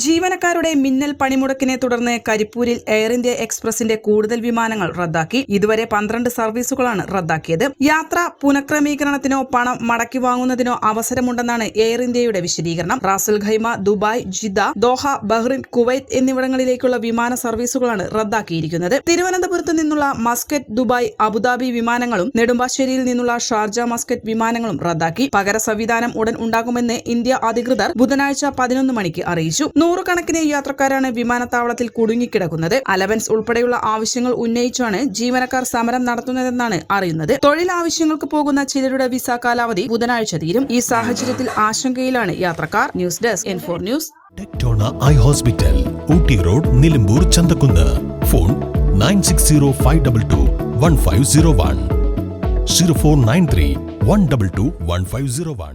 ജീവനക്കാരുടെ മിന്നൽ പണിമുടക്കിനെ തുടർന്ന് കരിപ്പൂരിൽ എയർ ഇന്ത്യ എക്സ്പ്രസിന്റെ കൂടുതൽ വിമാനങ്ങൾ റദ്ദാക്കി. ഇതുവരെ പന്ത്രണ്ട് സർവീസുകളാണ് റദ്ദാക്കിയത്. യാത്ര പുനഃക്രമീകരണത്തിനോ പണം മടക്കി വാങ്ങുന്നതിനോ അവസരമുണ്ടെന്നാണ് എയർ ഇന്ത്യയുടെ വിശദീകരണം. Ras al Khaimah Dubai Jeddah Doha Bahrain Kuwait എന്നിവിടങ്ങളിലേക്കുള്ള വിമാന സർവീസുകളാണ് റദ്ദാക്കിയിരിക്കുന്നത്. തിരുവനന്തപുരത്ത് നിന്നുള്ള മസ്കറ്റ് ദുബായ് അബുദാബി വിമാനങ്ങളും നെടുമ്പാശ്ശേരിയിൽ നിന്നുള്ള ഷാർജ മസ്കറ്റ് വിമാനങ്ങളും റദ്ദാക്കി. പകര സംവിധാനം ഉടൻ ഉണ്ടാകുമെന്ന് ഇന്ത്യ അധികൃതർ ബുധനാഴ്ച പതിനൊന്ന് മണിക്ക് അറിയിച്ചു. നൂറുകണക്കിന് യാത്രക്കാരാണ് വിമാനത്താവളത്തിൽ കുടുങ്ങിക്കിടക്കുന്നത്. അലവൻസ് ഉൾപ്പെടെയുള്ള ആവശ്യങ്ങൾ ഉന്നയിച്ചാണ് ജീവനക്കാർ സമരം നടത്തുന്നതെന്നാണ് അറിയുന്നത്. തൊഴിൽ ആവശ്യങ്ങൾക്ക് പോകുന്ന ചിലരുടെ വിസ കാലാവധി ബുധനാഴ്ച തീരും. ഈ സാഹചര്യത്തിൽ ആശങ്കയിലാണ് യാത്രക്കാർ. News desk N four news. Tectona I hospital Ooty road Nilambur Chanthakkunnu. Phone nine six zero five double two one five zero one. Zero four nine three one double two one five zero one.